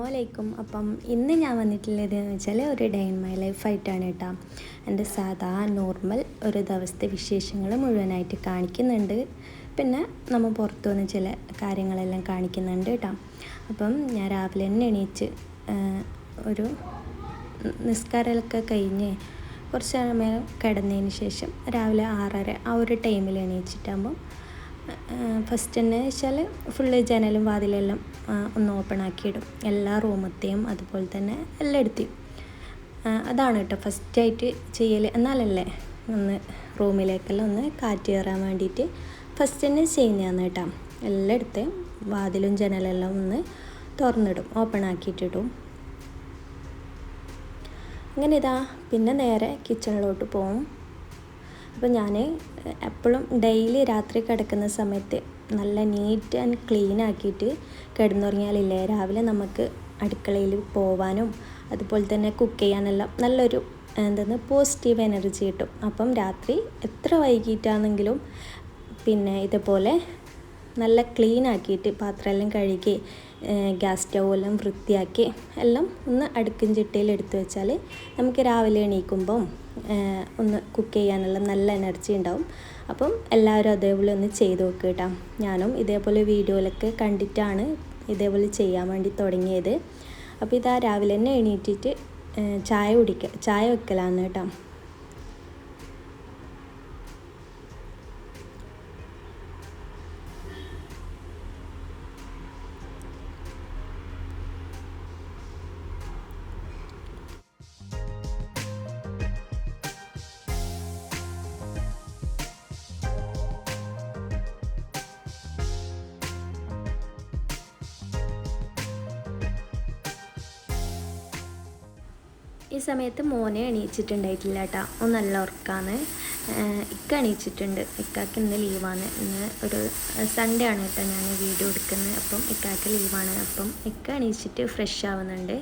അസ്സലാമു അലൈക്കും അപ്പം ഇന്ന് ഞാൻ വന്നിട്ടുള്ളത് എന്ന് വെച്ചാൽ ഒരു ഡേ ഇൻ മൈ ലൈഫ് ആയിട്ടാണ് കേട്ടോ. എന്റെ സാധാ നോർമൽ ഒരു ദിവസത്തെ വിശേഷങ്ങൾ മുഴുവനായിട്ട് കാണിക്കുന്നുണ്ട്. പിന്നെ നമ്മൾ പുറത്തു വന്ന് ചില കാര്യങ്ങളെല്ലാം കാണിക്കുന്നുണ്ട് കേട്ടോ. അപ്പം ഞാൻ രാവിലെ തന്നെ എണീച്ച് ഒരു നിസ്കാരമൊക്കെ കഴിഞ്ഞ് കുറച്ച് സമയം കിടന്നതിന് ശേഷം രാവിലെ ആറര ആ ഒരു ടൈമിൽ എണീച്ചിട്ടാകുമ്പം ഫസ്റ്റ് തന്നെ വെച്ചാൽ ഫുള്ള് ജനലും വാതിലെല്ലാം ഒന്ന് ഓപ്പൺ ആക്കിയിടും. എല്ലാ റൂമത്തെയും അതുപോലെ തന്നെ എല്ലാം ആ, അതാണ് കേട്ടോ ഫസ്റ്റായിട്ട് ചെയ്യൽ എന്നാലല്ലേ ഒന്ന് റൂമിലേക്കെല്ലാം ഒന്ന് കാറ്റ് കയറാൻ വേണ്ടിയിട്ട് ഫസ്റ്റ് തന്നെ ചെയ്യുന്നതാണ് കേട്ടോ. എല്ലായിടത്തെയും വാതിലും ജനലെല്ലാം ഒന്ന് തുറന്നിടും ഓപ്പൺ ആക്കിയിട്ടിടും. അങ്ങനെ ഇതാ. പിന്നെ നേരെ കിച്ചണിലോട്ട് പോവും. അപ്പോൾ ഞാൻ എപ്പോഴും ഡെയിലി രാത്രി കിടക്കുന്ന സമയത്ത് നല്ല നീറ്റ് ആൻഡ് ക്ലീൻ ആക്കിയിട്ട് കിടന്നുറങ്ങിയാലില്ലേ? രാവിലെ നമുക്ക് അടുക്കളയിൽ പോവാനും അതുപോലെ തന്നെ കുക്ക് ചെയ്യാനെല്ലാം നല്ലൊരു എന്തെന്ന് പോസിറ്റീവ് എനർജി കിട്ടും. അപ്പം രാത്രി എത്ര വൈകിട്ടാണെങ്കിലും പിന്നെ ഇതുപോലെ നല്ല ക്ലീൻ ആക്കിയിട്ട് പാത്രമെല്ലാം കഴുകി ഗ്യാസ് സ്റ്റൗവെല്ലാം വൃത്തിയാക്കി എല്ലാം ഒന്ന് അടുക്കും ചിട്ടയിൽ എടുത്തു വെച്ചാൽ നമുക്ക് രാവിലെ എണീക്കുമ്പം ഒന്ന് കുക്ക് ചെയ്യാനുള്ള നല്ല എനർജി ഉണ്ടാവും. അപ്പം എല്ലാവരും അതേപോലെ ഒന്ന് ചെയ്ത് നോക്കുക കേട്ടോ. ഞാനും ഇതേപോലെ വീഡിയോയിലൊക്കെ കണ്ടിട്ടാണ് ഇതേപോലെ ചെയ്യാൻ വേണ്ടി തുടങ്ങിയത്. അപ്പോൾ ഇതാ രാവിലെ തന്നെ എണീറ്റിട്ട് ചായ കുടിക്കുക ചായ വെക്കലാണ് കേട്ടോ. ഈ സമയത്ത് മോനെ എണീച്ചിട്ടുണ്ടായിട്ടില്ല കേട്ടോ ഒന്ന് നല്ല ഉറക്കാന്ന് ഇക്ക എണീച്ചിട്ടുണ്ട്. ഇക്കാക്ക് ഇന്ന് ലീവാണ്. ഇന്ന് ഒരു സൺഡേ ആണ് കേട്ടോ ഞാൻ വീഡിയോ എടുക്കുന്നത്. അപ്പം ഇക്കാക്ക് ലീവാണ്. അപ്പം ഇക്ക എണീച്ചിട്ട് ഫ്രഷ് ആവുന്നുണ്ട്.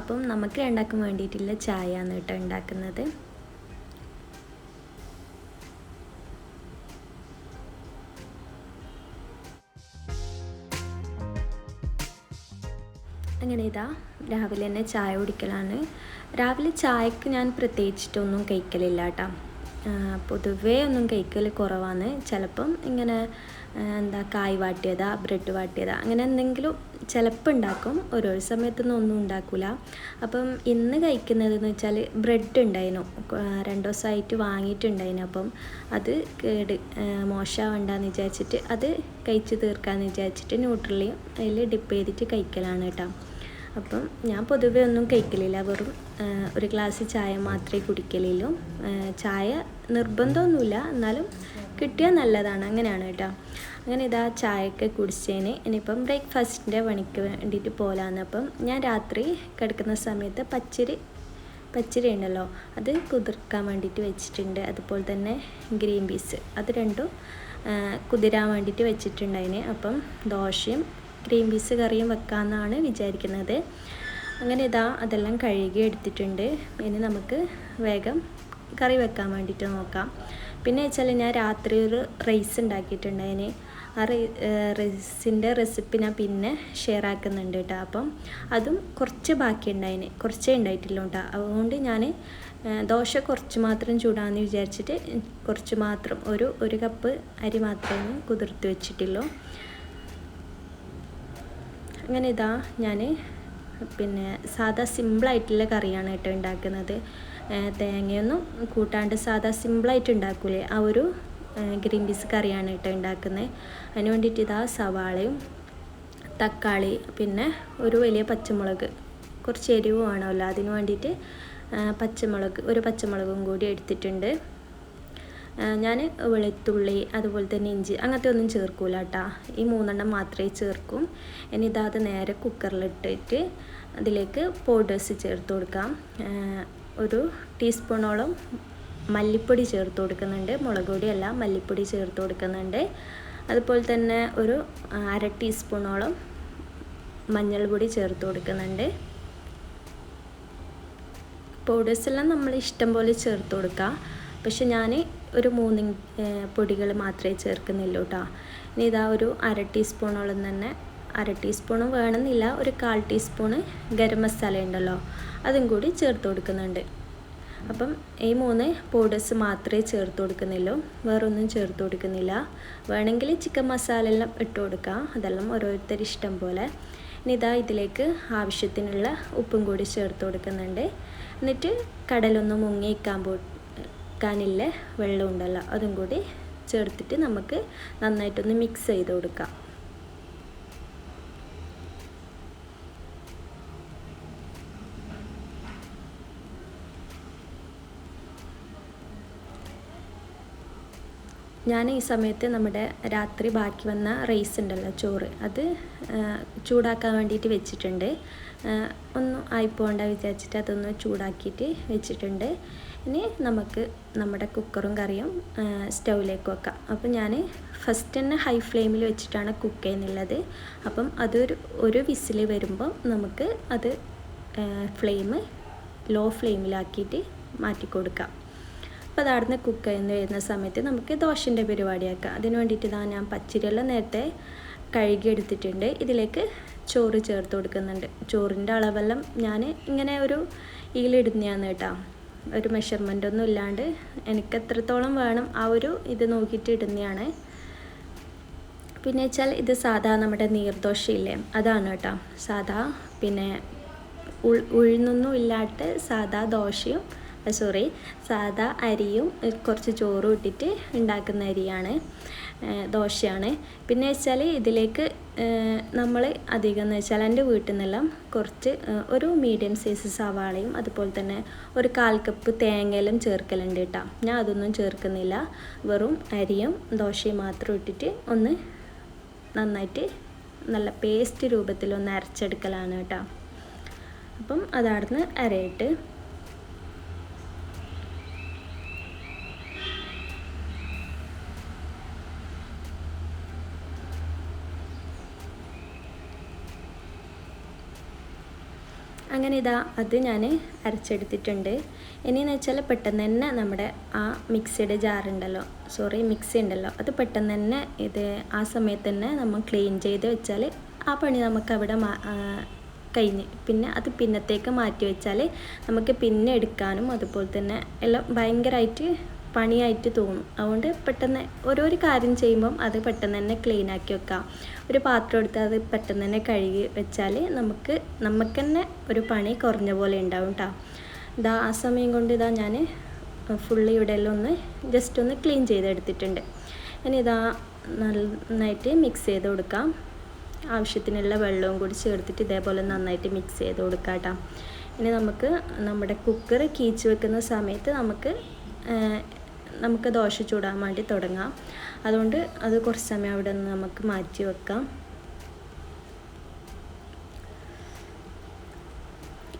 അപ്പം നമുക്ക് രണ്ടാക്കും വേണ്ടിയിട്ടുള്ള ചായ ആണ് കേട്ടോ ഉണ്ടാക്കുന്നത്. അങ്ങനെ ഇതാ രാവിലെ തന്നെ ചായ കുടിക്കലാണ്. രാവിലെ ചായക്ക് ഞാൻ പ്രത്യേകിച്ചിട്ടൊന്നും കഴിക്കലില്ല കേട്ടോ പൊതുവേ ഒന്നും കഴിക്കൽ കുറവാണ്. ചിലപ്പം ഇങ്ങനെ എന്താ കായ് വാട്ടിയതാ ബ്രെഡ് വാട്ടിയതാ അങ്ങനെ എന്തെങ്കിലും ചിലപ്പോൾ ഉണ്ടാക്കും. ഓരോ സമയത്തൊന്നും ഒന്നും ഉണ്ടാക്കില്ല അപ്പം ഇന്ന് കഴിക്കുന്നതെന്ന് വെച്ചാൽ ബ്രെഡ് ഉണ്ടായിരുന്നു. രണ്ടു ദിവസമായിട്ട് വാങ്ങിയിട്ടുണ്ടായിരുന്നു. അപ്പം അത് കേട് മോശമാവണ്ടെന്ന് വിചാരിച്ചിട്ട് അത് കഴിച്ച് തീർക്കാമെന്ന് വിചാരിച്ചിട്ട് ന്യൂട്രലിയും അതിൽ ഡിപ്പ് ചെയ്തിട്ട് കഴിക്കലാണ് കേട്ടോ അപ്പം ഞാൻ പൊതുവേ ഒന്നും കഴിക്കലില്ല. വെറും ഒരു ഗ്ലാസ് ചായ മാത്രമേ കുടിക്കലുള്ളൂ ചായ നിർബന്ധമൊന്നുമില്ല. എന്നാലും കിട്ടിയാൽ നല്ലതാണ്. അങ്ങനെയാണ് കേട്ടോ. അങ്ങനെ ഇതാ ചായയൊക്കെ കുടിച്ചതിന് ഇനിയിപ്പം ബ്രേക്ക്ഫാസ്റ്റിന്റെ പണിക്ക് വേണ്ടിയിട്ട് പോലാന്ന്. അപ്പം ഞാൻ രാത്രി കിടക്കുന്ന സമയത്ത് പച്ചരി പച്ചരി ഉണ്ടല്ലോ അത് കുതിർക്കാൻ വേണ്ടിയിട്ട് വെച്ചിട്ടുണ്ട്. അതുപോലെ തന്നെ ഗ്രീൻ പീസ്. അത് രണ്ടും കുതിരാൻ വേണ്ടിയിട്ട് വെച്ചിട്ടുണ്ടതിന് അപ്പം ദോശയും ഗ്രീൻ പീസ് കറിയും വെക്കാമെന്നാണ് വിചാരിക്കുന്നത്. അങ്ങനെ ഇതാ അതെല്ലാം കഴുകി എടുത്തിട്ടുണ്ട്. ഇനി നമുക്ക് വേഗം കറി വെക്കാൻ വേണ്ടിയിട്ട് നോക്കാം. പിന്നെ വെച്ചാൽ ഞാൻ രാത്രി ഒരു റൈസ് ഉണ്ടാക്കിയിട്ടുണ്ടതിന് ആ റൈസിന്റെ റെസിപ്പി ഞാൻ പിന്നെ ഷെയർ ആക്കുന്നുണ്ട് കേട്ടോ അപ്പം അതും കുറച്ച് ബാക്കി ഉണ്ടായിന് കുറച്ചേ ഉണ്ടായിട്ടില്ല കേട്ടോ അതുകൊണ്ട് ഞാൻ ദോശ കുറച്ച് മാത്രം ചൂടാന്ന് വിചാരിച്ചിട്ട് കുറച്ച് മാത്രം ഒരു ഒരു കപ്പ് അരി മാത്രമേ കുതിർത്ത് വെച്ചിട്ടുള്ളൂ. അങ്ങനെ ഇതാ ഞാൻ പിന്നെ സാധാ സിമ്പിളായിട്ടുള്ള കറിയാണ് കേട്ടോ ഉണ്ടാക്കുന്നത്. തേങ്ങയൊന്നും കൂട്ടാണ്ട് സാധാ സിമ്പിളായിട്ട് ഉണ്ടാക്കൂലേ? ആ ഒരു ഗ്രീൻ പീസ് കറിയാണ് കേട്ടോ ഉണ്ടാക്കുന്നത് അതിന് വേണ്ടിയിട്ട് ഇതാ സവാളയും തക്കാളി പിന്നെ ഒരു വലിയ പച്ചമുളക്. കുറച്ച് എരിവ് വേണമല്ലോ. അതിന് വേണ്ടിയിട്ട് പച്ചമുളക് ഒരു പച്ചമുളകും കൂടി എടുത്തിട്ടുണ്ട്. ഞാൻ വെളുത്തുള്ളി അതുപോലെ തന്നെ ഇഞ്ചി അങ്ങനത്തെ ഒന്നും ചേർക്കൂല കേട്ടോ ഈ മൂന്നെണ്ണം മാത്രമേ ചേർക്കും. ഇനി ഇതാത് നേരെ കുക്കറിലിട്ടിട്ട് അതിലേക്ക് പൗഡേഴ്സ് ചേർത്ത് കൊടുക്കാം. ഒരു ടീസ്പൂണോളം മല്ലിപ്പൊടി ചേർത്ത് കൊടുക്കുന്നുണ്ട്. മുളക് പൊടിയല്ല മല്ലിപ്പൊടി ചേർത്ത് കൊടുക്കുന്നുണ്ട്. അതുപോലെ തന്നെ ഒരു അര ടീസ്പൂണോളം മഞ്ഞൾപ്പൊടി ചേർത്ത് കൊടുക്കുന്നുണ്ട്. പൗഡേഴ്സെല്ലാം നമ്മൾ ഇഷ്ടം പോലെ ചേർത്ത് കൊടുക്കുക പക്ഷെ ഞാൻ ഒരു മൂന്ന് പൊടികൾ മാത്രമേ ചേർക്കുന്നുള്ളൂ കേട്ടോ ഇനി ഇതാ ഒരു അര ടീസ്പൂണോളം തന്നെ അര ടീസ്പൂണും വേണമെന്നില്ല ഒരു കാൽ ടീസ്പൂണ് ഗരം മസാല ഉണ്ടല്ലോ അതും കൂടി ചേർത്ത് കൊടുക്കുന്നുണ്ട്. അപ്പം ഈ മൂന്ന് പൗഡേഴ്സ് മാത്രമേ ചേർത്ത് കൊടുക്കുന്നുള്ളൂ വേറൊന്നും ചേർത്ത് കൊടുക്കുന്നില്ല. വേണമെങ്കിൽ ചിക്കൻ മസാല എല്ലാം ഇട്ട് കൊടുക്കാം അതെല്ലാം ഓരോരുത്തർ ഇഷ്ടം പോലെ. ഇനി ഇതാ ഇതിലേക്ക് ആവശ്യത്തിനുള്ള ഉപ്പും കൂടി ചേർത്ത് കൊടുക്കുന്നുണ്ട്. എന്നിട്ട് കടലൊന്ന് മുങ്ങിക്കാൻ പോ ക്കാനില്ല വെള്ളം ഉണ്ടല്ലോ അതും കൂടി ചേർത്തിട്ട് നമുക്ക് നന്നായിട്ടൊന്ന് മിക്സ് ചെയ്ത് കൊടുക്കാം. ഞാൻ ഈ സമയത്ത് നമ്മുടെ രാത്രി ബാക്കി വന്ന റൈസ് ഉണ്ടല്ലോ ചോറ് അത് ചൂടാക്കാൻ വേണ്ടിയിട്ട് വെച്ചിട്ടുണ്ട്. ഒന്നും ആയിപ്പോണ്ട വിചാരിച്ചിട്ട് അതൊന്ന് ചൂടാക്കിയിട്ട് വെച്ചിട്ടുണ്ട്. ഇനി നമുക്ക് നമ്മുടെ കുക്കറും കറിയും സ്റ്റൗവിലേക്ക് വെക്കാം. അപ്പം ഞാൻ ഫസ്റ്റ് തന്നെ ഹൈ ഫ്ലെയിമിൽ വെച്ചിട്ടാണ് കുക്ക് ചെയ്യുന്നുള്ളത്. അപ്പം അതൊരു ഒരു വിസിൽ വരുമ്പോൾ നമുക്ക് അത് ഫ്ലെയിം ലോ ഫ്ലെയിമിലാക്കിയിട്ട് മാറ്റി കൊടുക്കാം. അപ്പോൾ അത് കുക്ക് ചെയ്യുന്ന വരുന്ന സമയത്ത് നമുക്ക് ദോശന്റെ പരിപാടിയാക്കാം. അതിന് വേണ്ടിയിട്ട് ഇതാ ഞാൻ പച്ചരിയെല്ലാം നേരത്തെ കഴുകി എടുത്തിട്ടുണ്ട് ഇതിലേക്ക് ചോറ് ചേർത്ത് കൊടുക്കുന്നുണ്ട്. ചോറിന്റെ അളവെല്ലാം ഞാൻ ഇങ്ങനെ ഒരു ഈലിടുന്നതാണ് കേട്ടോ. ഒരു മെഷർമെന്റ് ഒന്നും ഇല്ലാണ്ട് എനിക്ക് എത്രത്തോളം വേണം ആ ഒരു ഇത് നോക്കിയിട്ട് ഇടുന്നതാണ്. പിന്നെ വെച്ചാൽ ഇത് സാധാ നമ്മുടെ നീർദോഷയില്ലേ അതാണ് കേട്ടോ. സാധാ പിന്നെ ഉൾ ഉഴുന്നൊന്നും ഇല്ലാത്ത സാധാ ദോശയും സോറി സാധാ അരിയും കുറച്ച് ചോറും ഇട്ടിട്ട് ഉണ്ടാക്കുന്ന അരിയാണ്. ദോശയാണ്. പിന്നെ വെച്ചാൽ ഇതിലേക്ക് നമ്മൾ അധികം എന്ന് വെച്ചാൽ എന്റെ വീട്ടിൽ നിന്നെല്ലാം കുറച്ച് ഒരു മീഡിയം സൈസ് സവാളയും അതുപോലെ തന്നെ ഒരു കാൽ കപ്പ് തേങ്ങയിലും ചേർക്കലുണ്ട് കേട്ടോ ഞാൻ അതൊന്നും ചേർക്കുന്നില്ല. വെറും അരിയും ദോശയും മാത്രം ഇട്ടിട്ട് ഒന്ന് നന്നായിട്ട് നല്ല പേസ്റ്റ് രൂപത്തിൽ ഒന്ന് അരച്ചെടുക്കലാണ് കേട്ടോ അപ്പം അതവിടുന്ന് അരയിട്ട് അങ്ങനെ ഇതാ അത് ഞാൻ അരച്ചെടുത്തിട്ടുണ്ട്. ഇനിയെന്ന് വെച്ചാൽ പെട്ടെന്ന് തന്നെ നമ്മുടെ ആ മിക്സിയുടെ ജാറുണ്ടല്ലോ സോറി മിക്സി ഉണ്ടല്ലോ. അത് പെട്ടെന്ന് തന്നെ ഇത് ആ സമയത്ത് തന്നെ നമ്മൾ ക്ലീൻ ചെയ്ത് വെച്ചാൽ ആ പണി നമുക്ക് അവിടെ കഴിഞ്ഞ്. പിന്നെ അത് പിന്നത്തേക്ക് മാറ്റി വെച്ചാൽ നമുക്ക് പിന്നെ എടുക്കാനും അതുപോലെ തന്നെ എല്ലാം ഭയങ്കരമായിട്ട് പണിയായിട്ട് തോന്നും. അതുകൊണ്ട് പെട്ടെന്ന് ഓരോരു കാര്യം ചെയ്യുമ്പം അത് പെട്ടെന്ന് തന്നെ ക്ലീൻ ആക്കി വെക്കാം. ഒരു പാത്രം എടുത്ത് അത് പെട്ടെന്ന് തന്നെ കഴുകി വെച്ചാൽ നമുക്ക് നമുക്ക് തന്നെ ഒരു പണി കുറഞ്ഞ പോലെ ഉണ്ടാവും കേട്ടോ ഇതാ ആ സമയം കൊണ്ട് ഇതാ ഞാൻ ഫുള്ളി ഇവിടെ എല്ലാം ഒന്ന് ജസ്റ്റ് ഒന്ന് ക്ലീൻ ചെയ്തെടുത്തിട്ടുണ്ട്. ഇനി ഇതാ നന്നായിട്ട് മിക്സ് ചെയ്ത് കൊടുക്കാം. ആവശ്യത്തിനുള്ള വെള്ളവും കൂടി ചേർത്തിട്ട് ഇതേപോലെ നന്നായിട്ട് മിക്സ് ചെയ്ത് കൊടുക്കാം കേട്ടോ ഇനി നമുക്ക് നമ്മുടെ കുക്കർ കീച്ച് വെക്കുന്ന സമയത്ത് നമുക്ക് നമുക്ക് ദോശ ചൂടാൻ വേണ്ടി തുടങ്ങാം. അതുകൊണ്ട് അത് കുറച്ച് സമയം അവിടെ നിന്ന് നമുക്ക് മാറ്റി വെക്കാം.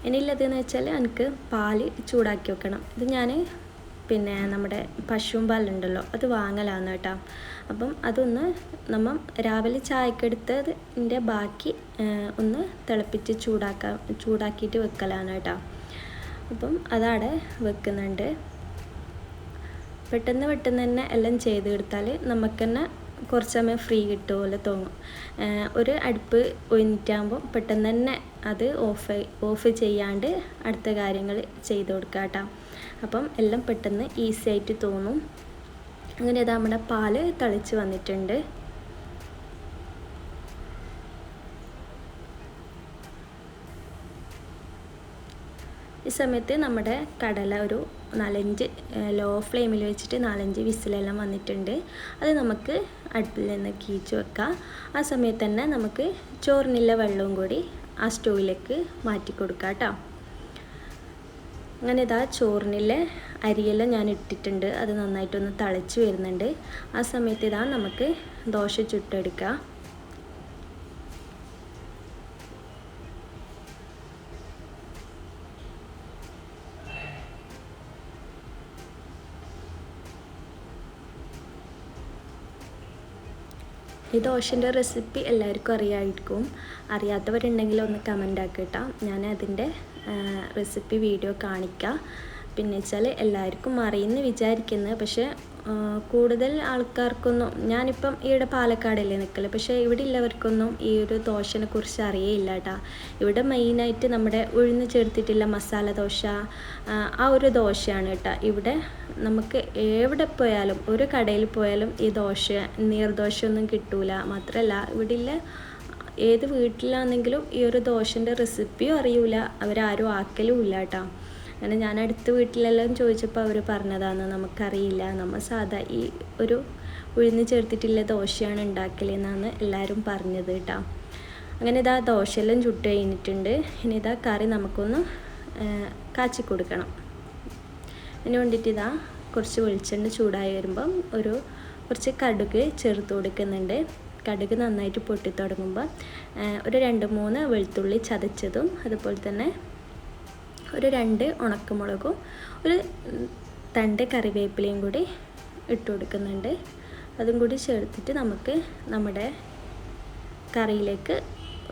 ഇനിയുള്ളതെന്ന് വെച്ചാൽ എനിക്ക് പാൽ ചൂടാക്കി വെക്കണം. ഇത് ഞാൻ പിന്നെ നമ്മുടെ പശുവും പാലുണ്ടല്ലോ അത് വാങ്ങലാണ് കേട്ടോ. അപ്പം അതൊന്ന് നമ്മൾ രാവിലെ ചായക്കെടുത്തതിന്റെ ബാക്കി ഒന്ന് തിളപ്പിച്ച് ചൂടാക്കാൻ ചൂടാക്കിയിട്ട് വെക്കലാണ് കേട്ടോ. അപ്പം അതവിടെ വെക്കുന്നുണ്ട്. പെട്ടെന്ന് പെട്ടെന്ന് തന്നെ എല്ലാം ചെയ്ത് കൊടുത്താൽ നമുക്ക് തന്നെ കുറച്ച് സമയം ഫ്രീ കിട്ടും പോലെ തോന്നും. ഒരു അടുപ്പ് ഒഴിഞ്ഞിട്ടാകുമ്പോൾ പെട്ടെന്ന് തന്നെ അത് ഓഫ് ഓഫ് ചെയ്യാണ്ട് അടുത്ത കാര്യങ്ങൾ ചെയ്ത് കൊടുക്കുക കേട്ടോ അപ്പം എല്ലാം പെട്ടെന്ന് ഈസി ആയിട്ട് തോന്നും. അങ്ങനെ അത് നമ്മുടെ പാൽ തളിച്ച് വന്നിട്ടുണ്ട്. ഈ സമയത്ത് നമ്മുടെ കടല ഒരു നാലഞ്ച് ലോ ഫ്ലെയിമിൽ വെച്ചിട്ട് നാലഞ്ച് വിസിലെല്ലാം വന്നിട്ടുണ്ട്. അത് നമുക്ക് അടുപ്പിൽ നിന്ന് കീച്ച് വെക്കാം. ആ സമയത്ത് തന്നെ നമുക്ക് ചോറിനുള്ള വെള്ളവും കൂടി ആ സ്റ്റോവിലേക്ക് മാറ്റി കൊടുക്കാം കേട്ടോ. അങ്ങനെ ഇതാ ചോറിനിലെ അരിയെല്ലാം ഞാൻ ഇട്ടിട്ടുണ്ട്. അത് നന്നായിട്ടൊന്ന് തളച്ച് വരുന്നുണ്ട്. ആ സമയത്ത് ഇതാ നമുക്ക് ദോശ ചുട്ടെടുക്കുക ഈ ദോശന്റെ റെസിപ്പി എല്ലാവർക്കും അറിയാമായിരിക്കും അറിയാത്തവരുണ്ടെങ്കിൽ ഒന്ന് കമന്റ് ആക്കിട്ടാ. ഞാൻ അതിന്റെ റെസിപ്പി വീഡിയോ കാണിക്കാം. പിന്നെ വെച്ചാൽ എല്ലാവർക്കും അറിയുമെന്ന് വിചാരിക്കുന്നത് പക്ഷേ കൂടുതൽ ആൾക്കാർക്കൊന്നും ഞാനിപ്പം ഇവിടെ പാലക്കാടല്ലേ നിൽക്കൽ. പക്ഷേ ഇവിടെ ഉള്ളവർക്കൊന്നും ഈ ഒരു ദോശനെ കുറിച്ച് അറിയേയില്ല കേട്ടാ ഇവിടെ മെയിനായിട്ട് നമ്മുടെ ഉഴുന്ന് ചേർത്തിട്ടുള്ള മസാല ദോശ ആ ഒരു ദോശയാണ് കേട്ടോ ഇവിടെ നമുക്ക് എവിടെ പോയാലും ഒരു കടയിൽ പോയാലും ഈ ദോശ നീർദോശയൊന്നും കിട്ടൂല. മാത്രമല്ല ഇവിടെയുള്ള ഏത് വീട്ടിലാണെങ്കിലും ഈ ഒരു ദോശന്റെ റെസിപ്പിയും അറിയൂല. അവരാരും ആക്കലും ഇല്ല കേട്ടോ അങ്ങനെ ഞാൻ അടുത്ത വീട്ടിലെല്ലാം ചോദിച്ചപ്പോൾ അവർ പറഞ്ഞതാണ് നമുക്കറിയില്ല. നമ്മൾ സാധാ ഈ ഒരു ഉഴുന്ന് ചേർത്തിട്ടുള്ള ദോശയാണ് ഉണ്ടാക്കലെന്നാണ് എല്ലാവരും പറഞ്ഞത് കേട്ടോ അങ്ങനെ ഇതാ ദോശയെല്ലാം ചുട്ട് കഴിഞ്ഞിട്ടുണ്ട്. ഇനി ഇതാ കറി നമുക്കൊന്ന് കാച്ചി കൊടുക്കണം. അതിന് വേണ്ടിയിട്ട് ഇതാ കുറച്ച് വെളിച്ചെണ്ണ ചൂടായി വരുമ്പം ഒരു കുറച്ച് കടുക് ചേർത്ത് കൊടുക്കുന്നുണ്ട്. കടുക് നന്നായിട്ട് പൊട്ടി തുടങ്ങുമ്പോൾ ഒരു രണ്ട് മൂന്ന് വെളുത്തുള്ളി ചതച്ചതും അതുപോലെ തന്നെ ഒരു രണ്ട് ഉണക്കമുളകും ഒരു തണ്ട് കറിവേപ്പിലയും കൂടി ഇട്ട് കൊടുക്കുന്നുണ്ട്. അതും കൂടി ചേർത്തിട്ട് നമുക്ക് നമ്മുടെ കറിയിലേക്ക്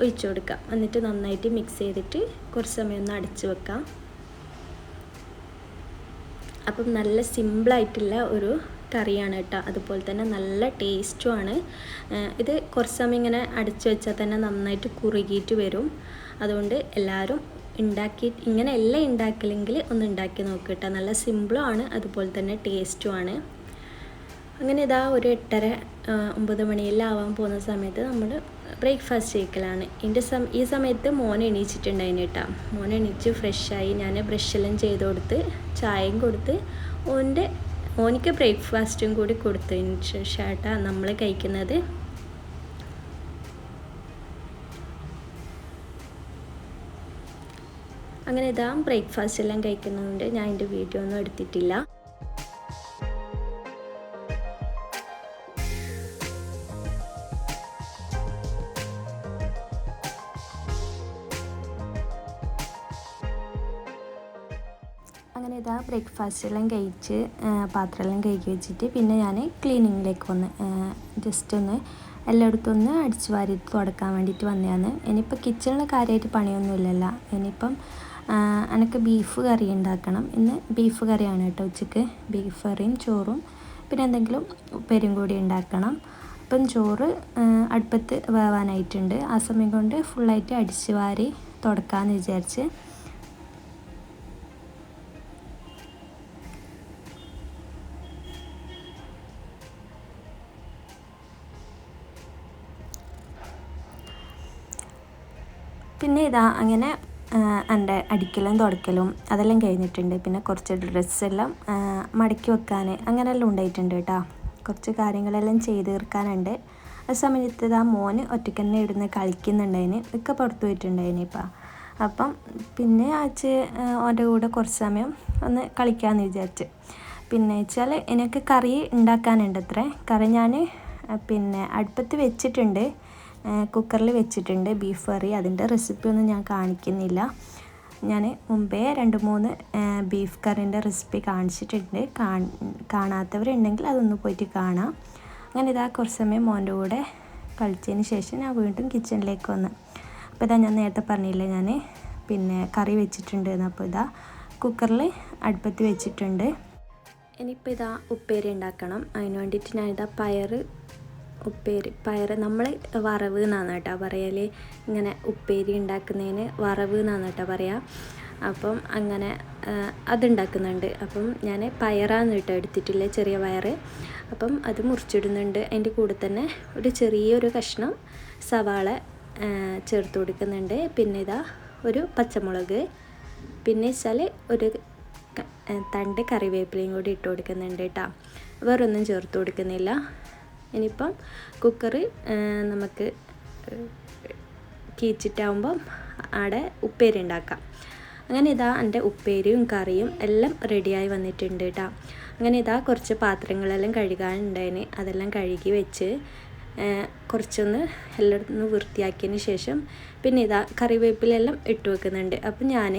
ഒഴിച്ചു കൊടുക്കാം. എന്നിട്ട് നന്നായിട്ട് മിക്സ് ചെയ്തിട്ട് കുറച്ച് സമയം ഒന്ന് അടച്ച് വെക്കാം. അപ്പം നല്ല സിമ്പിളായിട്ടുള്ള ഒരു കറിയാണ് കേട്ടോ. അതുപോലെ തന്നെ നല്ല ടേസ്റ്റുമാണ്. ഇത് കുറച്ച് സമയം ഇങ്ങനെ അടച്ചു വെച്ചാൽ തന്നെ നന്നായിട്ട് കുറുകിയിട്ട് വരും. അതുകൊണ്ട് എല്ലാവരും ഉണ്ടാക്കി ഇങ്ങനെ എല്ലാം ഉണ്ടാക്കില്ലെങ്കിൽ ഒന്ന് ഉണ്ടാക്കി നോക്കുക കേട്ടോ. നല്ല സിമ്പിളുമാണ് അതുപോലെ തന്നെ ടേസ്റ്റുമാണ്. അങ്ങനെ ഇതാ ഒരു എട്ടര ഒമ്പത് മണിയെല്ലാം ആവാൻ പോകുന്ന സമയത്ത് നമ്മൾ ബ്രേക്ക്ഫാസ്റ്റ് ചെയ്യിക്കലാണ് എന്റെ സം ഈ സമയത്ത് മോൻ എണീച്ചിട്ടുണ്ടായിന് കേട്ടോ. മോൻ എണീച്ച് ഫ്രഷായി ഞാൻ ബ്രഷെല്ലാം ചെയ്ത് കൊടുത്ത് ചായയും കൊടുത്ത് ഓന്റെ ഓനിക്ക് ബ്രേക്ക്ഫാസ്റ്റും കൂടി കൊടുത്തതിന് ശേഷമായിട്ടാണ് നമ്മൾ കഴിക്കുന്നത്. അങ്ങനെ ഇതാ ബ്രേക്ക്ഫാസ്റ്റ് എല്ലാം കഴിക്കുന്നതുകൊണ്ട് ഞാൻ എന്റെ വീഡിയോ ഒന്നും എടുത്തിട്ടില്ല. അങ്ങനെ ഇതാ ബ്രേക്ക്ഫാസ്റ്റ് എല്ലാം കഴിച്ച് പാത്രമെല്ലാം കഴുകി വെച്ചിട്ട് പിന്നെ ഞാൻ ക്ലീനിങ്ങിലേക്ക് വന്ന് ജസ്റ്റ് ഒന്ന് എല്ലായിടത്തും ഒന്ന് അടിച്ചു വാരി തുടക്കാൻ വേണ്ടിയിട്ട് വന്നതാണ്. ഇനിയിപ്പോൾ കിച്ചണിൽ കാര്യമായിട്ട് പണിയൊന്നുമില്ലല്ലോ. ഇനിയിപ്പം എനിക്ക് ബീഫ് കറി ഉണ്ടാക്കണം. ഇന്ന് ബീഫ് കറിയാണ് കേട്ടോ ഉച്ചയ്ക്ക്. ബീഫ് കറിയും ചോറും പിന്നെ എന്തെങ്കിലും ഉപ്പേരും കൂടി ഉണ്ടാക്കണം. അപ്പം ചോറ് അടുപ്പത്ത് വേവാനായിട്ടുണ്ട്. ആ സമയം കൊണ്ട് ഫുള്ളായിട്ട് അടിച്ചു വാരി തുടക്കാമെന്ന് വിചാരിച്ച് പിന്നെ ഇതാ അങ്ങനെ ആ, എന്റെ അടിക്കലും തുടക്കലും അതെല്ലാം കഴിഞ്ഞിട്ടുണ്ട്. പിന്നെ കുറച്ച് ഡ്രസ്സെല്ലാം ആ, മടക്കി വെക്കാൻ അങ്ങനെയെല്ലാം ഉണ്ടായിട്ടുണ്ട് കേട്ടോ. കുറച്ച് കാര്യങ്ങളെല്ലാം ചെയ്ത് തീർക്കാനുണ്ട്. ആ സമയത്ത് ഇതാ മോന് ഒറ്റയ്ക്ക് തന്നെ ഇടുന്ന് കളിക്കുന്നുണ്ടായിന്. ഒക്കെ പുറത്തു പോയിട്ടുണ്ടായിന് ഇപ്പം. അപ്പം പിന്നെ ആച്ച് ഓന്റെ കൂടെ കുറച്ച് സമയം ഒന്ന് കളിക്കാമെന്ന് വിചാരിച്ച്. പിന്നെ വെച്ചാൽ എനിക്ക് കറി ഉണ്ടാക്കാനുണ്ട് അത്രേ കറി ഞാൻ പിന്നെ അടുപ്പത്ത് വെച്ചിട്ടുണ്ട്. കുക്കറിൽ വെച്ചിട്ടുണ്ട് ബീഫ് കറി. അതിന്റെ റെസിപ്പി ഒന്നും ഞാൻ കാണിക്കുന്നില്ല. ഞാൻ മുമ്പേ രണ്ട് മൂന്ന് ബീഫ് കറിന്റെ റെസിപ്പി കാണിച്ചിട്ടുണ്ട്. കാണാത്തവരുണ്ടെങ്കിൽ അതൊന്ന് പോയിട്ട് കാണാം. അങ്ങനെ ഇതാ കുറച്ച് സമയം മോന്റെ കൂടെ കളിച്ചതിന് ശേഷം ഞാൻ വീണ്ടും കിച്ചണിലേക്ക് വന്ന്. അപ്പോൾ ഇതാ ഞാൻ നേരത്തെ പറഞ്ഞില്ലേ ഞാൻ? പിന്നെ കറി വെച്ചിട്ടുണ്ട് അപ്പോൾ ഇതാ കുക്കറിൽ അടുപ്പത്ത് വെച്ചിട്ടുണ്ട്. ഇനിയിപ്പോൾ ഇതാ ഉപ്പേരി ഉണ്ടാക്കണം. അതിന് വേണ്ടിയിട്ട് ഞാനിതാ പയർ ഉപ്പേരി പയർ നമ്മൾ വറവ് എന്നാണ് കേട്ടോ പറയൽ ഇങ്ങനെ ഉപ്പേരി ഉണ്ടാക്കുന്നതിന് വറവ് എന്നാണ് കേട്ടോ പറയുക അപ്പം അങ്ങനെ അതുണ്ടാക്കുന്നുണ്ട്. അപ്പം ഞാൻ പയറാന്ന് കേട്ടോ എടുത്തിട്ടില്ല ചെറിയ പയർ അപ്പം അത് മുറിച്ചിടുന്നുണ്ട്. അതിന്റെ കൂടെ തന്നെ ഒരു ചെറിയൊരു കഷ്ണം സവാള ചേർത്ത് കൊടുക്കുന്നുണ്ട്. പിന്നെ ഇതാ ഒരു പച്ചമുളക്. പിന്നെ വെച്ചാൽ ഒരു തണ്ട് കറിവേപ്പിലയും കൂടി ഇട്ട് കൊടുക്കുന്നുണ്ട് കേട്ടോ. വേറൊന്നും ചേർത്ത് കൊടുക്കുന്നില്ല. ഇനിയിപ്പം കുക്കറ് നമുക്ക് കീച്ചിട്ടാവുമ്പം അവിടെ ഉപ്പേരി ഉണ്ടാക്കാം. അങ്ങനെ ഇതാ എന്റെ ഉപ്പേരിയും കറിയും എല്ലാം റെഡിയായി വന്നിട്ടുണ്ട് കേട്ടോ അങ്ങനെ ഇതാ കുറച്ച് പാത്രങ്ങളെല്ലാം കഴുകാനുണ്ടായിന്. അതെല്ലാം കഴുകി വെച്ച് കുറച്ചൊന്ന് എല്ലായിടത്തുനിന്ന് വൃത്തിയാക്കിയതിന് ശേഷം പിന്നെ ഇതാ കറിവേപ്പിലെല്ലാം ഇട്ട് വെക്കുന്നുണ്ട്. അപ്പം ഞാൻ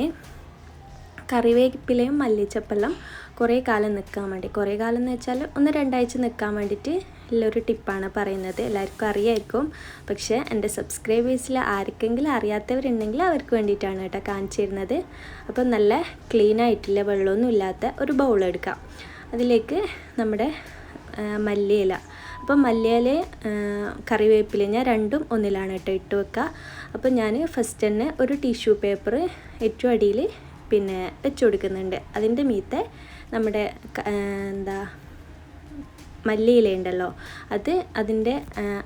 കറിവേപ്പിലയും മല്ലിച്ചപ്പെല്ലാം കുറേ കാലം നിൽക്കാൻ വേണ്ടി കുറേ കാലം എന്ന് വെച്ചാൽ ഒന്ന് രണ്ടാഴ്ച നിൽക്കാൻ വേണ്ടിയിട്ട് ഉള്ളൊരു ടിപ്പാണ് പറയുന്നത്. എല്ലാവർക്കും അറിയായിരിക്കും. പക്ഷേ എന്റെ സബ്സ്ക്രൈബേഴ്സിൽ ആർക്കെങ്കിലും അറിയാത്തവരുണ്ടെങ്കിൽ അവർക്ക് വേണ്ടിയിട്ടാണ് കേട്ടോ കാണിച്ചു തരുന്നത്. അപ്പം നല്ല ക്ലീൻ ആയിട്ടില്ല വെള്ളമൊന്നും ഇല്ലാത്ത ഒരു ബൗൾ എടുക്കാം. അതിലേക്ക് നമ്മുടെ മല്ലിയില. അപ്പം മല്ലിയില കറിവേപ്പില ഞാൻ രണ്ടും ഒന്നിലാണ് കേട്ടോ ഇട്ട് വെക്കുക അപ്പം ഞാൻ ഫസ്റ്റ് തന്നെ ഒരു ടിഷ്യൂ പേപ്പർ ഏറ്റവും അടിയിൽ പിന്നെ വെച്ച് കൊടുക്കുന്നുണ്ട്. അതിന്റെ മീത്തെ നമ്മുടെ എന്താ മല്ലിയില ഉണ്ടല്ലോ അത് അതിന്റെ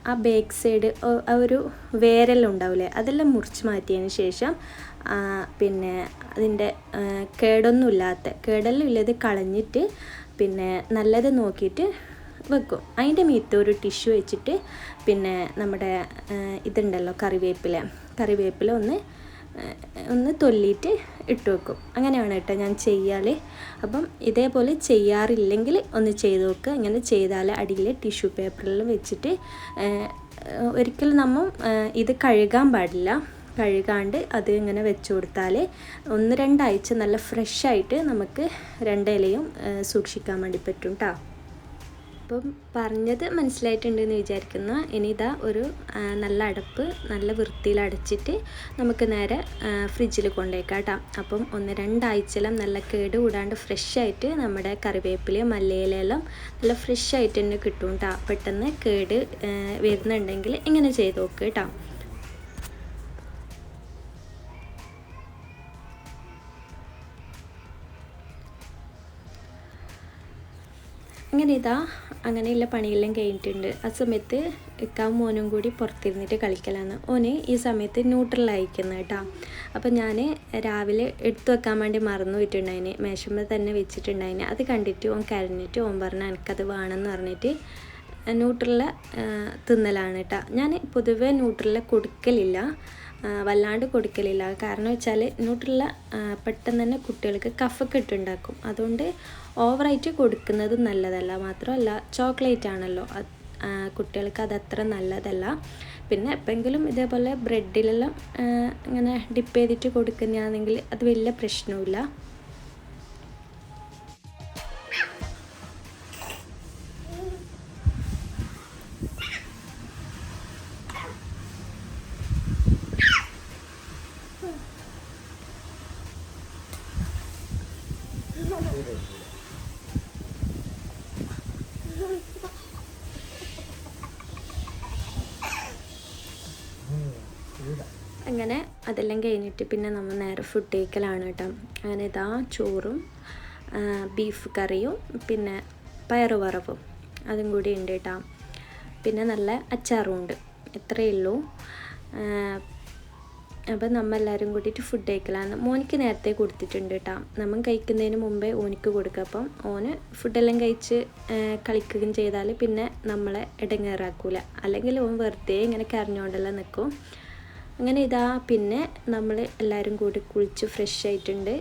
ആ ബേക്ക് സൈഡ് ആ ഒരു വേരെല്ലാം ഉണ്ടാവില്ലേ അതെല്ലാം മുറിച്ച് മാറ്റിയതിന് ശേഷം പിന്നെ അതിന്റെ കേടൊന്നുമില്ലാത്ത കേടെല്ലാം ഉള്ളത് കളഞ്ഞിട്ട് പിന്നെ നല്ലത് നോക്കിയിട്ട് വെക്കും. അതിന്റെ മീത്ത് ഒരു ടിഷ്യൂ വെച്ചിട്ട് പിന്നെ നമ്മുടെ ഇതുണ്ടല്ലോ കറിവേപ്പില. കറിവേപ്പില ഒന്ന് ഒന്ന് തൊല്ലിയിട്ട് ഇട്ട് വെക്കും. അങ്ങനെയാണ് കേട്ടോ ഞാൻ ചെയ്യാൽ അപ്പം ഇതേപോലെ ചെയ്യാറില്ലെങ്കിൽ ഒന്ന് ചെയ്ത് വെക്കുക ഇങ്ങനെ ചെയ്താൽ അടിയിൽ ടിഷ്യൂ പേപ്പറിൽ വെച്ചിട്ട് ഒരിക്കലും നമ്മൾ ഇത് കഴുകാൻ പാടില്ല. കഴുകാണ്ട് അത് ഇങ്ങനെ വെച്ച് കൊടുത്താൽ ഒന്ന് രണ്ടാഴ്ച നല്ല ഫ്രഷായിട്ട് നമുക്ക് രണ്ടിലയും സൂക്ഷിക്കാൻ വേണ്ടി പറ്റും കേട്ടോ അപ്പം പറഞ്ഞത് മനസ്സിലായിട്ടുണ്ടെന്ന് വിചാരിക്കുന്നു. ഇനി ഇതാ ഒരു നല്ല അടപ്പ് നല്ല വൃത്തിയിൽ അടച്ചിട്ട് നമുക്ക് നേരെ ഫ്രിഡ്ജിൽ കൊണ്ടേക്കാം കേട്ടോ അപ്പം ഒന്ന് രണ്ടാഴ്ചയിലും നല്ല കേട് കൂടാണ്ട് ഫ്രഷ് ആയിട്ട് നമ്മുടെ കറിവേപ്പിലയും മല്ലിയിലെല്ലാം നല്ല ഫ്രഷ് ആയിട്ട് തന്നെ കിട്ടും കേട്ടോ പെട്ടെന്ന് കേട് വരുന്നുണ്ടെങ്കിൽ ഇങ്ങനെ ചെയ്ത് നോക്കുക കേട്ടോ അങ്ങനെ ഇതാ അങ്ങനെയുള്ള പണിയെല്ലാം കഴിഞ്ഞിട്ടുണ്ട്. ആ സമയത്ത് ഇക്കാവും മോനും കൂടി പുറത്തിരുന്നിട്ട് കളിക്കലാണ്. ഓന് ഈ സമയത്ത് ന്യൂട്രൽ അയക്കുന്നത് കേട്ടോ. അപ്പോൾ ഞാൻ രാവിലെ എടുത്തു വെക്കാൻ വേണ്ടി മറന്നു പോയിട്ടുണ്ടായിന്. മേശമ്മ തന്നെ വെച്ചിട്ടുണ്ടായിന്. അത് കണ്ടിട്ട് ഓൻ കരഞ്ഞിട്ട് ഓൻ പറഞ്ഞു എനിക്കത് വേണമെന്ന് പറഞ്ഞിട്ട് ന്യൂട്രല തിന്നലാണ് കേട്ടോ. ഞാൻ പൊതുവേ ന്യൂട്രല കൊടുക്കലില്ല. വല്ലാണ്ട് കൊടുക്കലില്ല. കാരണം വെച്ചാൽ ഇങ്ങോട്ടുള്ള പെട്ടെന്ന് തന്നെ കുട്ടികൾക്ക് കഫക്കെട്ട് ഉണ്ടാക്കും അതുകൊണ്ട് ഓവറായിട്ട് കൊടുക്കുന്നത് നല്ലതല്ല. മാത്രമല്ല ചോക്ലേറ്റ് ആണല്ലോ. കുട്ടികൾക്ക് അതത്ര നല്ലതല്ല. പിന്നെ എപ്പോഴെങ്കിലും ഇതേപോലെ ബ്രെഡിലെല്ലാം ഇങ്ങനെ ഡിപ്പ് ചെയ്തിട്ട് കൊടുക്കുന്നതാണെങ്കിൽ അത് വലിയ പ്രശ്നമില്ല അതെല്ലാം കഴിഞ്ഞിട്ട് പിന്നെ നമ്മൾ നേരെ ഫുഡ് കഴിക്കലാണ് കേട്ടോ. അങ്ങനെ ഇതാ ചോറും ബീഫ് കറിയും പിന്നെ പയറുവറവും അതും കൂടി ഉണ്ട് കേട്ടോ. പിന്നെ നല്ല അച്ചാറും ഉണ്ട്. ഇത്രയേ ഉള്ളൂ. അപ്പം നമ്മൾ എല്ലാവരും കൂടിയിട്ട് ഫുഡ് കഴിക്കലാണ്. മോനിക്ക് നേരത്തെ കൊടുത്തിട്ടുണ്ട് കേട്ടോ. നമ്മൾ കഴിക്കുന്നതിന് മുമ്പേ ഓനിക്ക് കൊടുക്കുക അപ്പം ഓന് ഫുഡെല്ലാം കഴിച്ച് കളിക്കുകയും ചെയ്താൽ പിന്നെ നമ്മളെ ഇടങ്ങേറാക്കൂല. അല്ലെങ്കിൽ ഓൻ വെറുതെ ഇങ്ങനെ കരഞ്ഞുകൊണ്ടെല്ലാം നിൽക്കും അങ്ങനെ ഇതാ പിന്നെ നമ്മൾ എല്ലാവരും കൂടി കുളിച്ച് ഫ്രഷ് ആയിട്ടുണ്ട്.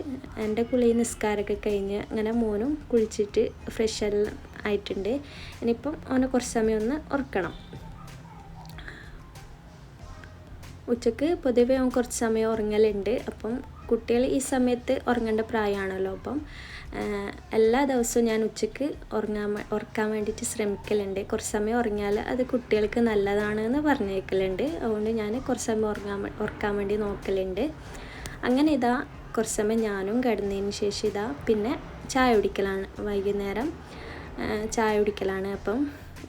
എന്റെ കുളി നിസ്കാരമൊക്കെ കഴിഞ്ഞ് അങ്ങനെ മോനും കുളിച്ചിട്ട് ഫ്രഷ് എല്ലാം ആയിട്ടുണ്ട്. ഇനിയിപ്പം അവനെ കുറച്ച് സമയം ഒന്ന് ഉറക്കണം. ഉച്ചയ്ക്ക് പൊതുവേ അവൻ കുറച്ച് സമയം ഉറങ്ങലുണ്ട്. അപ്പം കുട്ടികൾ ഈ സമയത്ത് ഉറങ്ങേണ്ട പ്രായമാണല്ലോ അപ്പം എല്ലാ ദിവസവും ഞാൻ ഉച്ചയ്ക്ക് ഉറങ്ങാൻ ഉറക്കാൻ വേണ്ടിയിട്ട് ശ്രമിക്കലുണ്ട്. കുറച്ച് സമയം ഉറങ്ങിയാൽ അത് കുട്ടികൾക്ക് നല്ലതാണ് എന്ന് പറഞ്ഞേക്കലുണ്ട്. അതുകൊണ്ട് ഞാൻ കുറച്ച് സമയം ഉറങ്ങാൻ ഉറക്കാൻ വേണ്ടി നോക്കലുണ്ട്. അങ്ങനെ ഇതാ കുറച്ച് സമയം ഞാനും കിടന്നതിന് ശേഷം ഇതാ പിന്നെ ചായ കുടിക്കലാണ് വൈകുന്നേരം ചായ കുടിക്കലാണ്. അപ്പം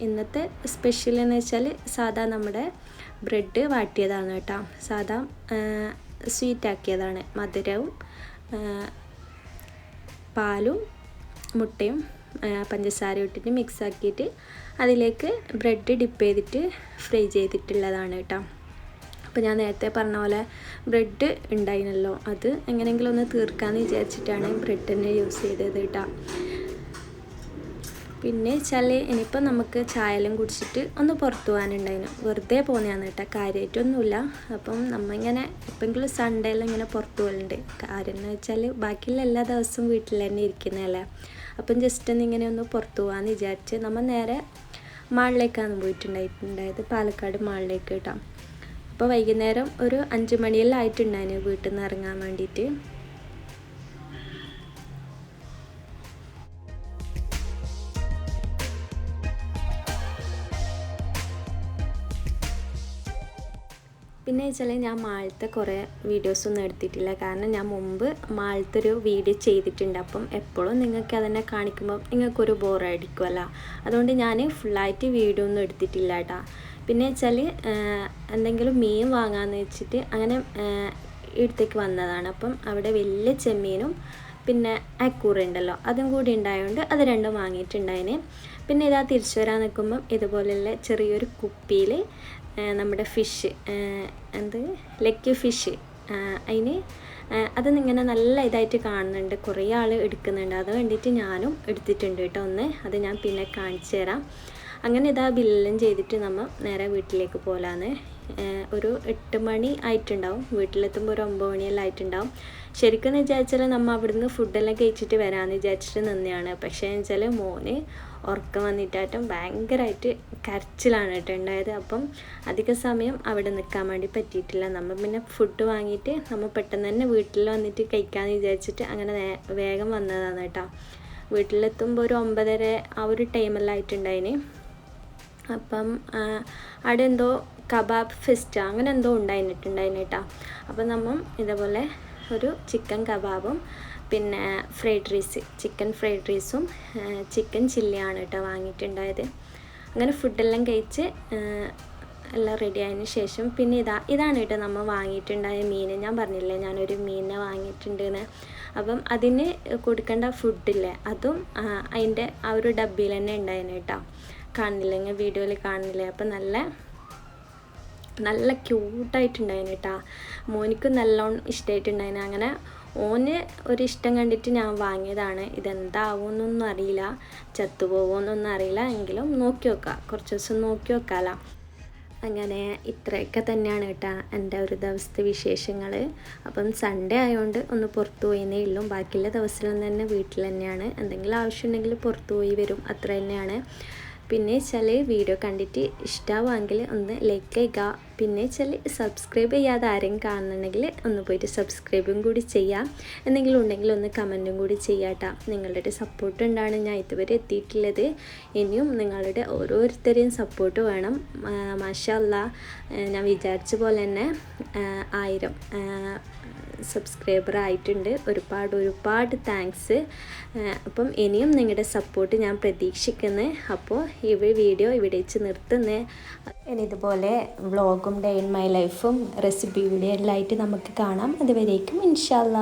ഇന്നത്തെ സ്പെഷ്യൽ എന്ന് വെച്ചാൽ സാധാ നമ്മുടെ ബ്രെഡ് വാട്ടിയതാണ് കേട്ടോ. സാധാ സ്വീറ്റ് ആക്കിയതാണ് മധുരവും പാലും മുട്ടയും പഞ്ചസാര ഇട്ടിട്ട് മിക്സ് ആക്കിയിട്ട് അതിലേക്ക് ബ്രെഡ് ഡിപ്പ് ചെയ്തിട്ട് ഫ്രൈ ചെയ്തിട്ടുള്ളതാണ് കേട്ടോ. അപ്പോൾ ഞാൻ നേരത്തെ പറഞ്ഞ പോലെ ബ്രെഡ് ഉണ്ടായിരുന്നല്ലോ അത് എങ്ങനെയെങ്കിലും ഒന്ന് തീർക്കാമെന്ന് വിചാരിച്ചിട്ടാണ് ബ്രെഡ് തന്നെ യൂസ് ചെയ്തത് കേട്ടോ. പിന്നെ വെച്ചാൽ ഇനിയിപ്പോൾ നമുക്ക് ചായലും കുടിച്ചിട്ട് ഒന്ന് പുറത്തു പോകാനുണ്ടായിരുന്നു വെറുതെ പോകുന്നതാണ് കേട്ടോ. കാര്യമായിട്ടൊന്നുമില്ല അപ്പം നമ്മളിങ്ങനെ എപ്പോഴെങ്കിലും സൺഡേയിൽ ഇങ്ങനെ പുറത്തു പോകലുണ്ട്. കാര്യം എന്ന് വെച്ചാൽ ബാക്കിയുള്ള എല്ലാ ദിവസവും വീട്ടിൽ തന്നെ ഇരിക്കുന്നതല്ലേ. അപ്പം ജസ്റ്റ് ഒന്ന് ഇങ്ങനെ ഒന്ന് പുറത്തു പോകാമെന്ന് വിചാരിച്ച് നമ്മൾ നേരെ മാളിലേക്കാണ് പോയിട്ടുണ്ടായിട്ടുണ്ടായത്. പാലക്കാട് മാളിലേക്ക് കേട്ടോ. അപ്പോൾ വൈകുന്നേരം ഒരു അഞ്ച് മണിയെല്ലാം ആയിട്ടുണ്ടായിരുന്നു വീട്ടിൽ നിന്ന് ഇറങ്ങാൻ വേണ്ടിയിട്ട്. പിന്നെ വെച്ചാൽ ഞാൻ മാളത്തെ കുറേ വീഡിയോസൊന്നും എടുത്തിട്ടില്ല. കാരണം ഞാൻ മുമ്പ് മാളത്തെ ഒരു വീഡിയോ ചെയ്തിട്ടുണ്ട്. അപ്പം എപ്പോഴും നിങ്ങൾക്ക് അതിനെ കാണിക്കുമ്പോൾ നിങ്ങൾക്കൊരു ബോറടിക്കുമല്ലോ അതുകൊണ്ട് ഞാൻ ഫുള്ളായിട്ട് വീഡിയോ ഒന്നും എടുത്തിട്ടില്ല കേട്ടോ പിന്നെ വെച്ചാൽ എന്തെങ്കിലും മീൻ വാങ്ങാമെന്ന് വെച്ചിട്ട് അങ്ങനെ ഇടത്തേക്ക് വന്നതാണ്. അപ്പം അവിടെ വലിയ ചെമ്മീനും പിന്നെ അക്കൂറ ഉണ്ടല്ലോ അതും കൂടി ഉണ്ടായതുകൊണ്ട് അത് രണ്ടും വാങ്ങിയിട്ടുണ്ടായിന്. പിന്നെ ഇതാ തിരിച്ചു വരാൻ നിൽക്കുമ്പം ഇതുപോലെയുള്ള ചെറിയൊരു കുപ്പിയിൽ നമ്മുടെ ഫിഷ് എന്ത്? ലെഗ് ഫിഷ് അതിന് അത് ഇങ്ങനെ നല്ല ഇതായിട്ട് കാണുന്നുണ്ട്. കുറേ ആൾ എടുക്കുന്നുണ്ട്. അത് വേണ്ടിയിട്ട് ഞാനും എടുത്തിട്ടുണ്ട് കേട്ടോ ഒന്ന്. അത് ഞാൻ പിന്നെ കാണിച്ചു തരാം. അങ്ങനെ ഇതാ ബില്ലെല്ലാം ചെയ്തിട്ട് നമ്മൾ നേരെ വീട്ടിലേക്ക് പോലാന്ന്. ഒരു എട്ട് മണി ആയിട്ടുണ്ടാവും. വീട്ടിലെത്തുമ്പോൾ ഒരു ഒമ്പത് മണിയെല്ലാം ആയിട്ടുണ്ടാവും. ശരിക്കും വിചാരിച്ചാൽ നമ്മൾ അവിടുന്ന് ഫുഡെല്ലാം കഴിച്ചിട്ട് വരാമെന്ന് വിചാരിച്ചിട്ട് നിന്നെയാണ്. പക്ഷേ എന്ന് വെച്ചാൽ മോന് ഉറക്കം വന്നിട്ടായിട്ടും ഭയങ്കരമായിട്ട് കരച്ചിലാണ് കേട്ടോ ഉണ്ടായത്. അപ്പം അധിക സമയം അവിടെ നിൽക്കാൻ വേണ്ടി പറ്റിയിട്ടില്ല. നമ്മൾ പിന്നെ ഫുഡ് വാങ്ങിയിട്ട് നമ്മൾ പെട്ടെന്ന് തന്നെ വീട്ടിൽ വന്നിട്ട് കഴിക്കാമെന്ന് വിചാരിച്ചിട്ട് അങ്ങനെ വേഗം വന്നതാണ് കേട്ടോ. വീട്ടിലെത്തുമ്പോൾ ഒരു ഒമ്പതര ആ ഒരു ടൈമെല്ലാം ആയിട്ടുണ്ടായിന്. അപ്പം അവിടെ എന്തോ കബാബ് ഫെസ്റ്റ് അങ്ങനെ എന്തോ ഉണ്ടായിരുന്നിട്ടുണ്ടായിരുന്നു കേട്ടോ അപ്പം നമ്മൾ ഇതേപോലെ ഒരു ചിക്കൻ കബാബും പിന്നെ ഫ്രൈഡ് റൈസ് ചിക്കൻ ഫ്രൈഡ് റൈസും ചിക്കൻ ചില്ലിയാണ് കേട്ടോ വാങ്ങിയിട്ടുണ്ടായത്. അങ്ങനെ ഫുഡെല്ലാം കഴിച്ച് എല്ലാം റെഡി ആയതിന് ശേഷം പിന്നെ ഇതാ ഇതാണ് കേട്ടോ നമ്മൾ വാങ്ങിയിട്ടുണ്ടായ മീൻ. ഞാൻ പറഞ്ഞില്ലേ ഞാനൊരു മീനിനെ വാങ്ങിയിട്ടുണ്ടെന്ന്. അപ്പം അതിന് കൊടുക്കേണ്ട ഫുഡില്ലേ അതും അതിന്റെ ആ ഒരു ഡബ്ബിയിൽ തന്നെ ഉണ്ടായിരുന്നു കേട്ടോ കാണുന്നില്ല ഇങ്ങനെ വീഡിയോയിൽ കാണുന്നില്ലേ അപ്പം നല്ല നല്ല ക്യൂട്ടായിട്ടുണ്ടായിന് കേട്ടോ മോനിക്ക് നല്ലോണം ഇഷ്ടമായിട്ടുണ്ടായിന് അങ്ങനെ ഓന് ഒരു ഇഷ്ടം കണ്ടിട്ട് ഞാൻ വാങ്ങിയതാണ്. ഇതെന്താവുമെന്നൊന്നും അറിയില്ല. ചത്തുപോകുമെന്നൊന്നും അറിയില്ല. എങ്കിലും നോക്കി നോക്കാം. കുറച്ച് ദിവസം നോക്കി നോക്കാമല്ലോ അങ്ങനെ ഇത്രയൊക്കെ തന്നെയാണ് കേട്ടോ എന്റെ ഒരു ദിവസത്തെ വിശേഷങ്ങൾ അപ്പം സൺഡേ ആയതുകൊണ്ട് ഒന്ന് പുറത്തു പോയെന്നേ ഉള്ളൂ. ബാക്കിയുള്ള ദിവസം തന്നെ വീട്ടിൽ തന്നെയാണ്. എന്തെങ്കിലും ആവശ്യമുണ്ടെങ്കിൽ പുറത്തു പോയി വരും. അത്ര തന്നെയാണ്. പിന്നെ ചില വീഡിയോ കണ്ടിട്ട് ഇഷ്ടമാവുമെങ്കിൽ ഒന്ന് ലൈക്ക് ചെയ്യുക. പിന്നെ ചില സബ്സ്ക്രൈബ് ചെയ്യാതെ ആരെങ്കിലും കാണുന്നുണ്ടെങ്കിൽ ഒന്ന് പോയിട്ട് സബ്സ്ക്രൈബും കൂടി ചെയ്യാം എന്തെങ്കിലും ഉണ്ടെങ്കിൽ ഒന്ന് കമന്റും കൂടി ചെയ്യാട്ടോ നിങ്ങളുടെ സപ്പോർട്ട് ഉണ്ടാണ് ഞാൻ ഇതുവരെ എത്തിയിട്ടുള്ളത്. ഇനിയും നിങ്ങളുടെ ഓരോരുത്തരെയും സപ്പോർട്ട് വേണം. മാഷല്ല ഞാൻ വിചാരിച്ച പോലെ തന്നെ ആയിരം. സബ്സ്ക്രൈബർ ആയിട്ടുണ്ട്. ഒരുപാട് ഒരുപാട് താങ്ക്സ് അപ്പം ഇനിയും നിങ്ങളുടെ സപ്പോർട്ട് ഞാൻ പ്രതീക്ഷിക്കുന്നു. അപ്പോൾ ഈ വീഡിയോ ഇവിടെ വെച്ച് നിർത്തുന്നത് ഇനി ഇതുപോലെ വ്ളോഗും ഡേ ഇൻ മൈ ലൈഫും റെസിപ്പി വീഡിയോ എല്ലാം ആയിട്ട് നമുക്ക് കാണാം. അതുവരേക്കും ഇൻഷാല്ല